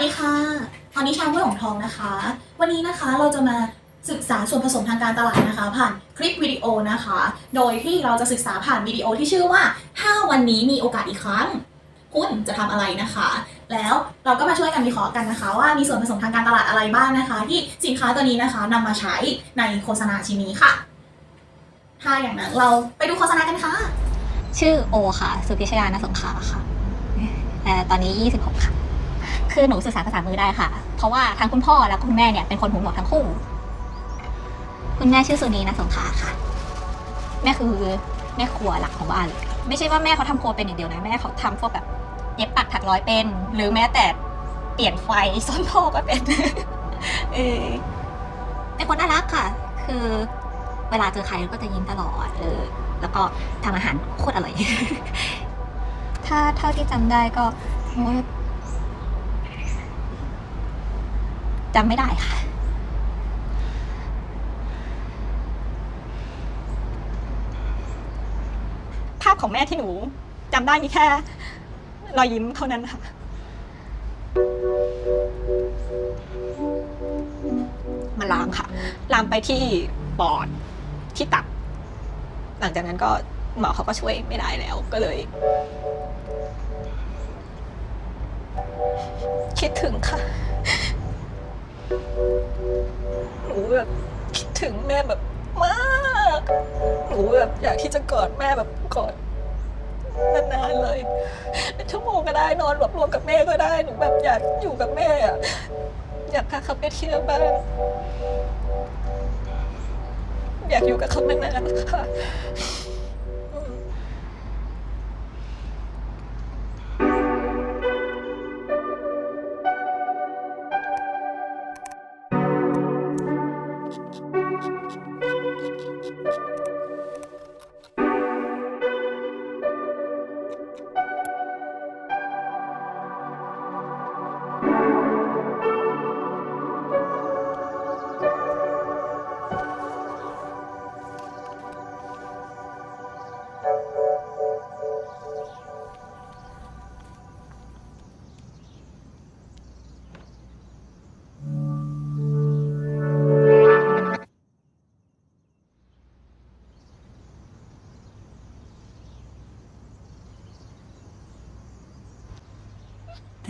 วัสดีค่ะตอนนี้ชาวห้วยหงทองนะคะ วันนี้นะคะเราจะมาศึกษาส่วนผสมทางการตลาดนะคะ ผ่านคลิปวิดีโอนะคะ โดยที่เราจะศึกษาผ่านวิดีโอที่ชื่อว่าถ้าวันนี้มีโอกาสอีกครั้ง คุณจะทำอะไรนะคะ แล้วเราก็มาช่วยกันวิเคราะห์กันนะคะ ว่ามีส่วนผสมทางการตลาดอะไรบ้างนะคะ ที่สินค้าตัวนี้นะคะนำมาใช้ในโฆษณาชิ้นนี้ค่ะ ถ้าอย่างนั้นเราไปดูโฆษณากันค่ะ ชื่อโอค่ะ สุพิชยานสงขาค่ะตอนนี้ 26 ค่ะ คือหนูสื่อสารภาษามือได้ค่ะ เพราะว่าทั้งคุณพ่อและคุณแม่เนี่ยเป็นคนหูหนวกทั้งคู่ คุณแม่ชื่อสุนีนะสงขาค่ะ แม่คือแม่ครัวหลักของบ้านเลยไม่ใช่ว่าแม่เขาทำครัวเป็นอย่างเดียวนะแม่เขาทำพวกแบบเย็บปักถักร้อยเป็น หรือแม้แต่เปลี่ยนไฟซ่อนท่อก็เป็นเออเป็นคนน่ารักค่ะ คือเวลาเจอใครก็จะยิ้มตลอดเออแล้วก็ทำอาหารโคตรอร่อย ถ้าเท่าที่จำได้ก็โอ้ย จำไม่ได้ค่ะ ภาพของแม่ที่หนูจำได้มีแค่ รอยยิ้มเท่านั้นค่ะ มันลามค่ะ ลามไปที่ปอดที่ตับ หลังจากนั้นก็หมอเขาก็ช่วยไม่ได้แล้วก็เลย คิดถึงค่ะ นูแบบคิดถึงแม่แบบมากหนูแบบอยากที่จะกอดแม่แบบกอดนานๆเลยเป็นชั่วโมงก็ได้นอนแบบรวมกับแม่ก็ได้หนูแบบอยากอยู่กับแม่อะอยากพาเขาไปเที่ยวบ้างอยากอยู่กับเขานานๆค่ะ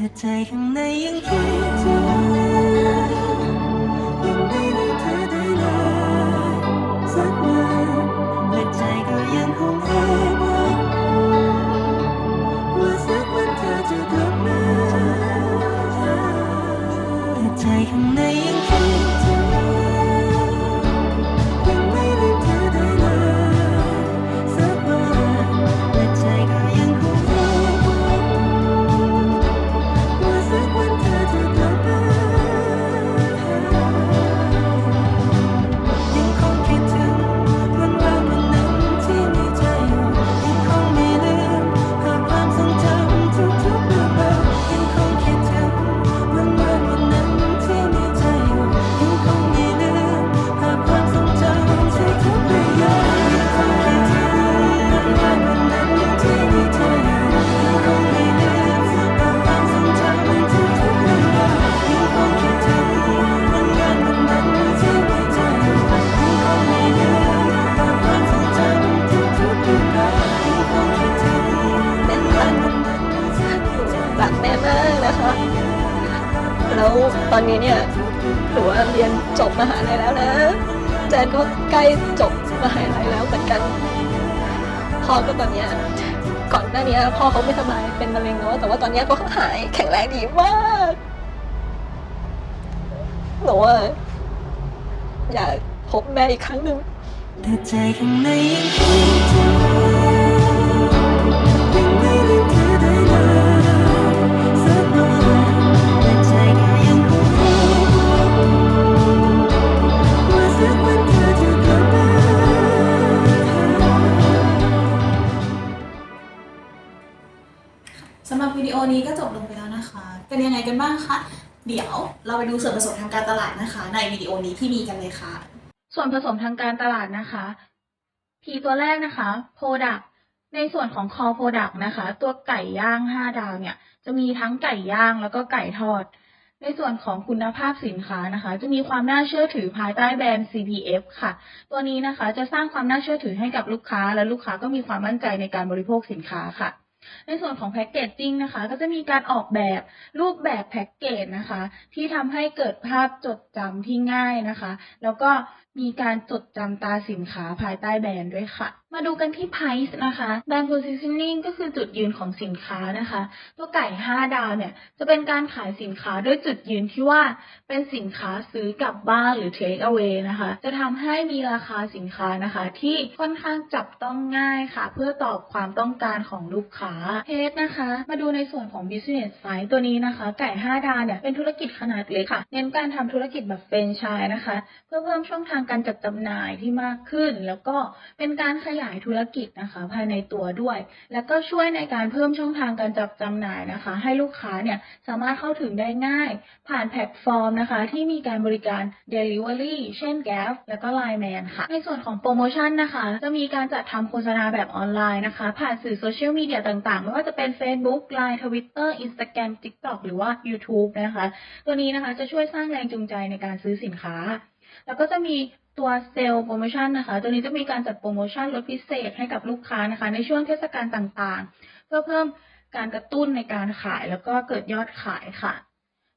แต่ใจข้างในยังคิดถึงยังไม่ลืมเธอได้เลยสักวันและใจก็ยังคงแอบหวังว่าสักวันเธอจะกลับมาแต่ใจข้างใน ตอนนี้เนี่ยหนูว่าเรียนจบมหาลัยแล้วนะแจนก็ใกล้จบมหาลัยแล้วเหมือนกันพ่อก็ตอนเนี้ยก่อนหน้านี้พ่อเขาไม่สบายเป็นมะเร็งเนาะแต่ว่าตอนนี้ก็หายแข็งแรงดีมากหนูว่าอยากพบแม่อีกครั้งหนึ่งแต่ใจข้างในยังคิดถึง สำหรับวิดีโอนี้ก็จบลงไปแล้วนะคะ เป็นยังไงกันบ้างคะ เดี๋ยวเราไปดูส่วนผสมทางการตลาดนะคะ ในวิดีโอนี้ที่มีกันเลยค่ะ ส่วนผสมทางการตลาดนะคะพีตัวแรกนะคะโ r o ดักในส่วนของคอโ r o ดักนะคะ ตัวไก่ย่าง 5 ดาวเนี่ย จะมีทั้งไก่ย่างแล้วก็ไก่ทอด ในส่วนของคุณภาพสินค้านะคะ จะมีความน่าเชื่อถือภายใต้แบรนด์ CPF ค่ะ ตัวนี้นะคะจะสร้างความน่าเชื่อถือให้กับลูกค้า และลูกค้าก็มีความมั่นใจในการบริโภคสินค้าค่ะ ในส่วนของแพ็กเกจจิ้งนะคะ ก็จะมีการออกแบบรูปแบบแพ็กเกจนะคะ ที่ทำให้เกิดภาพจดจำที่ง่ายนะคะ แล้วก็มีการจดจำตาสินค้าภายใต้แบรนด์ด้วยค่ะมาดูกันที่ price นะคะแบรนด์ positioning ก็คือจุดยืนของสินค้านะคะ ตัวไก่ 5 ดาวเนี่ย จะเป็นการขายสินค้าด้วยจุดยืนที่ว่าเป็นสินค้าซื้อกลับบ้านหรือ take away นะคะ จะทำให้มีราคาสินค้านะคะ ที่ค่อนข้างจับต้องง่ายค่ะ เพื่อตอบความต้องการของลูกค้าเทสนะคะ มาดูในส่วนของ business size ตัวนี้นะคะ ไก่ 5 ดาวเนี่ย เป็นธุรกิจขนาดเล็กค่ะ เน้นการทำธุรกิจแบบเฟรนไชส์นะคะ เพื่อเพิ่มช่องทางการจัดจำหน่ายที่มากขึ้น แล้วก็เป็นการขยายธุรกิจนะคะ ภายในตัวด้วย แล้วก็ช่วยในการเพิ่มช่องทางการจับจำหน่ายนะคะ ให้ลูกค้าเนี่ยสามารถเข้าถึงได้ง่าย ผ่านแพลตฟอร์มนะคะ ที่มีการบริการ Delivery เช่น Gap แล้วก็ Line Man ค่ะ ในส่วนของโปรโมชั่นนะคะ จะมีการจัดทำโฆษณาแบบออนไลน์นะคะ ผ่านสื่อโซเชียลมีเดียต่างๆ ไม่ว่าจะเป็น Facebook Line Twitter Instagram TikTok หรือว่า YouTube นะคะ ตัวนี้นะคะจะช่วยสร้างแรงจูงใจในการซื้อสินค้า แล้วก็จะมีตัวเซลล์โปรโมชั่นนะคะ ตัวนี้จะมีการจัดโปรโมชั่นลดพิเศษให้กับลูกค้านะคะ ในช่วงเทศกาลต่างๆ เพื่อเพิ่มการกระตุ้นในการขายแล้วก็เกิดยอดขายค่ะ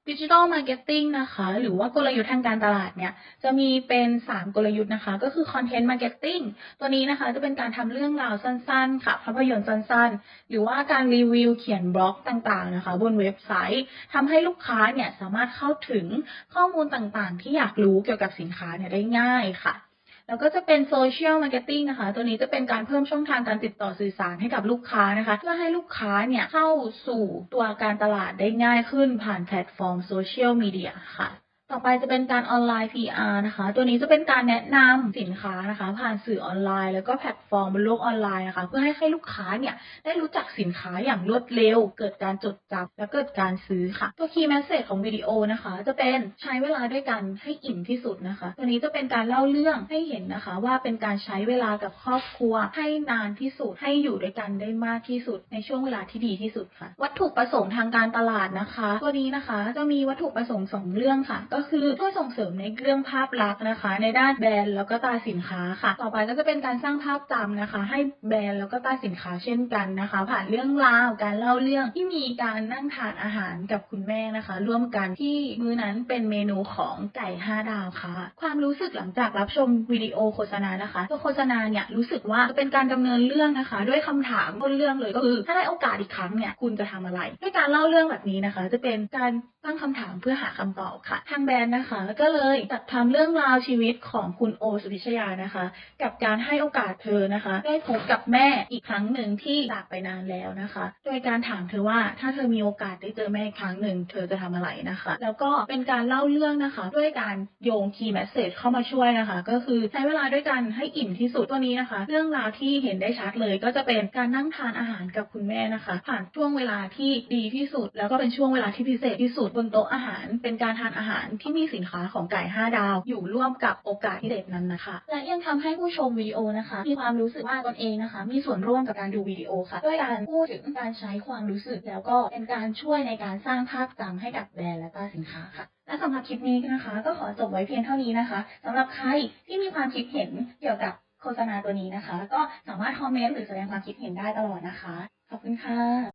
ดิจิทัลมาร์เก็ตติ้งนะคะ หรือว่ากลยุทธ์ทางการตลาดเนี่ย จะมีเป็น 3 กลยุทธ์นะคะ ก็คือคอนเทนต์มาร์เก็ตติ้งตัวนี้นะคะ จะเป็นการทำเรื่องราวสั้นๆ ค่ะภาพยนตร์สั้นๆ หรือว่าการรีวิวเขียนบล็อกต่างๆนะคะ บนเว็บไซต์ทำให้ลูกค้าเนี่ยสามารถเข้าถึงข้อมูลต่างๆ ที่อยากรู้เกี่ยวกับสินค้าเนี่ยได้ง่ายค่ะ แล้วก็จะเป็นโซเชียลมาร์เก็ตติ้งนะคะ ตัวนี้จะเป็นการเพิ่มช่องทางการติดต่อสื่อสารให้กับลูกค้านะคะ เพื่อให้ลูกค้าเนี่ยเข้าสู่ตัวการตลาดได้ง่ายขึ้นผ่านแพลตฟอร์มโซเชียลมีเดียค่ะ ต่อไปจะเป็นการออนไลน์ PR นะคะ ตัวนี้จะเป็นการแนะนำสินค้านะคะ ผ่านสื่อออนไลน์ แล้วก็แพลตฟอร์มบนโลกออนไลน์นะคะ เพื่อให้ให้ลูกค้าเนี่ยได้รู้จักสินค้าอย่างรวดเร็ว เกิดการจดจำและเกิดการซื้อค่ะ ตัว Key Message ของวิดีโอนะคะ จะเป็นใช้เวลาด้วยกันให้อิ่มที่สุดนะคะ ตัวนี้จะเป็นการเล่าเรื่องให้เห็นนะคะ ว่าเป็นการใช้เวลากับครอบครัว ให้นานที่สุดให้อยู่ด้วยกันได้มากที่สุด ในช่วงเวลาที่ดีที่สุดค่ะ วัตถุประสงค์ทางการตลาดนะคะ ตัวนี้นะคะจะมีวัตถุประสงค์สองเรื่องค่ะก็็คือช่วยส่งเสริมในเรื่องภาพลักษณ์นะคะ ในด้านแบรนด์แล้วก็ตราสินค้าค่ะ ต่อไปก็จะเป็นการสร้างภาพจำนะคะ ให้แบรนด์แล้วก็ตราสินค้าเช่นกันนะคะ ผ่านเรื่องราวการเล่าเรื่องที่มีการนั่งทานอาหารกับคุณแม่นะคะ ร่วมกันที่มื้อนั้นเป็นเมนูของไก่ห้าดาวค่ะ ความรู้สึกหลังจากรับชมวิดีโอโฆษณานะคะตัวโฆษณาเนี่ยรู้สึกว่าจะเป็นการดำเนินเรื่องนะคะ ด้วยคำถามต้นเรื่องเลยก็คือถ้าได้โอกาสอีกครั้งเนี่ยคุณจะทำอะไร ด้วยการเล่าเรื่องแบบนี้นะคะ จะเป็นการตั้งคำถามเพื่อหาคำตอบค่ะทางแบนด์นะคะ ก็เลยจัดทำเรื่องราวชีวิตของคุณโอสุพิชยานะคะ กับการให้โอกาสเธอนะคะ ได้พบกับแม่อีกครั้งหนึ่งที่จากไปนานแล้วนะคะ โดยการถามเธอว่าถ้าเธอมีโอกาสได้เจอแม่อีกครั้งหนึ่งเธอจะทำอะไรนะคะ แล้วก็เป็นการเล่าเรื่องนะคะ ด้วยการโยงคีย์แมสเซจเข้ามาช่วยนะคะ ก็คือใช้เวลาด้วยกันให้อิ่มที่สุดตัวนี้นะคะ เรื่องราวที่เห็นได้ชัดเลย ก็จะเป็นการนั่งทานอาหารกับคุณแม่นะคะ ผ่านช่วงเวลาที่ดีที่สุด แล้วก็เป็นช่วงเวลาที่พิเศษที่สุดบนโต๊ะอาหาร เป็นการทานอาหารที่มีสินค้าของไก่5ดาว อยู่ร่วมกับโอกาสพิเศษนั้นนะคะ และยังทำให้ผู้ชมวิดีโอนะคะ มีความรู้สึกว่าตนเองนะคะ มีส่วนร่วมกับการดูวิดีโอค่ะด้วยการพูดถึงการใช้ความรู้สึก แล้วก็เป็นการช่วยในการสร้างภาพจำให้กับแบรนด์และก็สินค้าค่ะและสำหรับคลิปนี้นะคะ ก็ขอจบไว้เพียงเท่านี้นะคะสำหรับใครที่มีความคิดเห็นเกี่ยวกับโฆษณาตัวนี้นะคะ ก็สามารถคอมเมนต์หรือแสดงความคิดเห็นได้ตลอดนะคะ ขอบคุณค่ะ